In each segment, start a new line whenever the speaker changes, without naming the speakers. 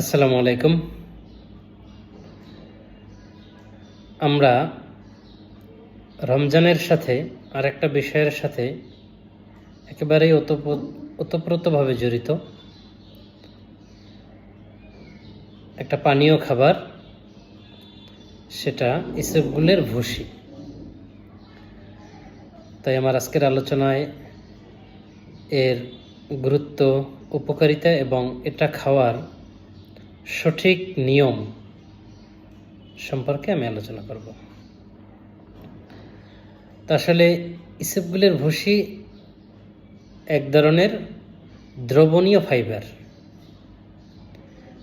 আসসালামু আলাইকুম। আমরা রমজানের সাথে আর একটা বিষয়ের সাথে একেবারেই ওতপ্রোতভাবে জড়িত। একটা পানীয় খাবার, সেটা ইসবগুলের ভুসি। তাই আমার আজকের আলোচনায় এর গুরুত্ব, উপকারিতা এবং এটা খাওয়ার সঠিক নিয়ম সম্পর্কে আমি আলোচনা করব। তো আসলে ইসবগুলের ভুসি এক ধরনের দ্রবণীয় ফাইবার।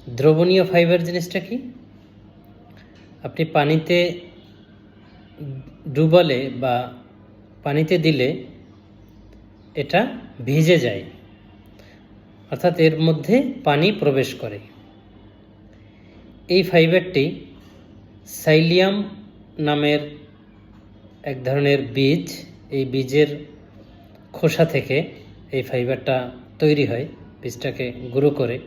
দ্রবণীয় ফাইবার জিনিসটা কি? আপনি পানিতে ডুবালে বা পানিতে দিলে এটা ভিজে যায়। অর্থাৎ এর মধ্যে পানি প্রবেশ করে। এই ফাইবারটি সাইলিয়াম নামের এক ধরনের বীজ, এই বীজের খোসা থেকে এই ফাইবারটা তৈরি হয়, বীজটাকে গুঁড়ো করে।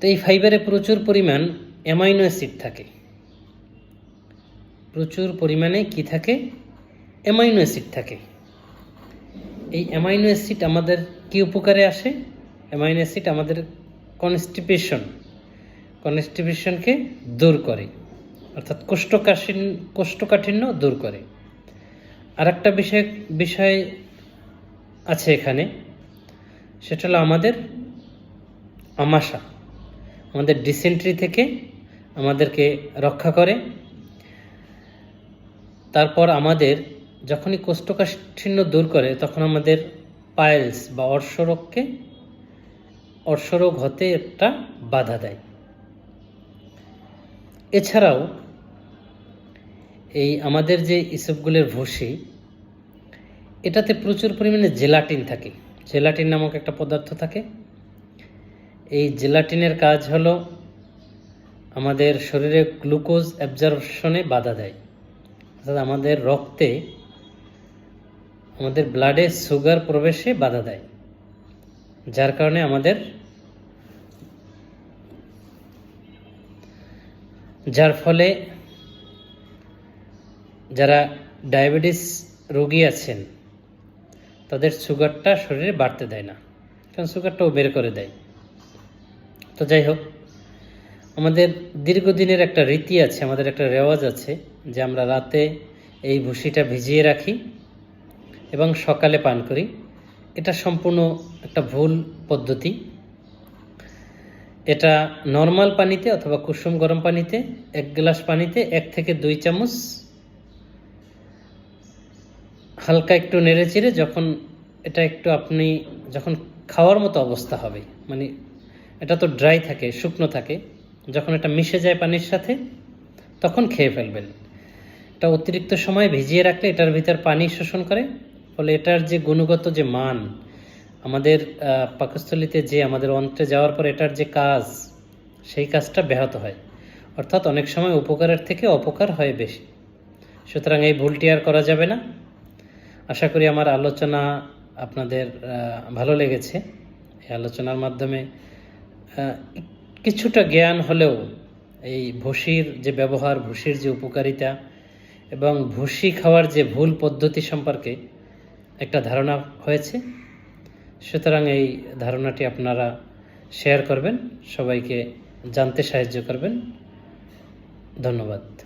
তো এই ফাইবারে প্রচুর পরিমাণ অ্যামাইনো অ্যাসিড থাকে। প্রচুর পরিমাণে কি থাকে? অ্যামাইনো অ্যাসিড থাকে। এই অ্যামাইনো অ্যাসিড আমাদের কি উপকারে আসে? অ্যামাইনো অ্যাসিড আমাদের কনস্টিপেশন কনস্টিপেশনকে দূর করে, অর্থাৎ কোষ্ঠকাঠিন্য কোষ্ঠকাঠিন্য দূর করে। আর একটা বিষয় বিষয় আছে এখানে, সেটা হলো আমাদের আমাশা। আমাদের ডিসেন্ট্রি থেকে আমাদেরকে রক্ষা করে। তারপর আমাদের যখনই কোষ্ঠকাঠিন্য দূর করে, তখন আমাদের পায়েলস বা অর্শরোগকে অর্শরোগ হতে একটা বাধা দেয়। এছাড়াও, এই আমাদের যে ইসবগুলের ভুসি এটাতে প্রচুর পরিমাণে জেলাটিন থাকে। জেলাটিন নামক একটা পদার্থ থাকে। এই জেলাটিনের কাজ হলো আমাদের শরীরে গ্লুকোজ অ্যাবজর্পশনে বাধা দেয়। অর্থাৎ আমাদের রক্তে আমাদের ব্লাডে সুগার প্রবেশে বাধা দেয়। যার কারণে আমাদের যার ফলে যারা ডায়াবেটিস রোগী আছেন, তাদের সুগারটা শরীরে বাড়তে দেয় না, কারণ সুগারটাও বের করে দেয়। তো যাই হোক, আমাদের দীর্ঘদিনের একটা রীতি আছে, আমাদের একটা রেওয়াজ আছে যে আমরা রাতে এই ভুসিটা ভিজিয়ে রাখি এবং সকালে পান করি। এটা সম্পূর্ণ একটা ভুল পদ্ধতি। এটা নর্মাল পানিতে অথবা কুসুম গরম পানিতে, এক গ্লাস পানিতে এক থেকে দুই চামচ হালকা একটু নেড়ে চেড়ে যখন এটা একটু আপনি যখন খাওয়ার মতো অবস্থা হবে মানে এটা তো ড্রাই থাকে, শুকনো থাকে, যখন এটা মিশে যায় পানির সাথে, তখন খেয়ে ফেলবেন। এটা অতিরিক্ত সময় ভিজিয়ে রাখলে এটার ভিতর পানি শোষণ করে ফলে এটার যে গুণগত যে মান, আমাদের পাকস্থলিতে যে আমাদের অন্ত্রে যাওয়ার পর এটার যে কাজ, সেই কাজটা ব্যাহত হয়। অর্থাৎ অনেক সময় উপকারের থেকে অপকার হয় বেশি। সুতরাং এই ভুলটি আর করা যাবে না। আশা করি আমার আলোচনা আপনাদের ভালো লেগেছে। এই আলোচনার মাধ্যমে কিছুটা জ্ঞান হলেও এই ভুসির যে ব্যবহার, ভুসির যে উপকারিতা এবং ভুসি খাওয়ার যে ভুল পদ্ধতি সম্পর্কে একটা ধারণা হয়েছে। সুতরাং এই ধারণাটি আপনারা শেয়ার করবেন সবাইকে জানতে সাহায্য করবেন। ধন্যবাদ।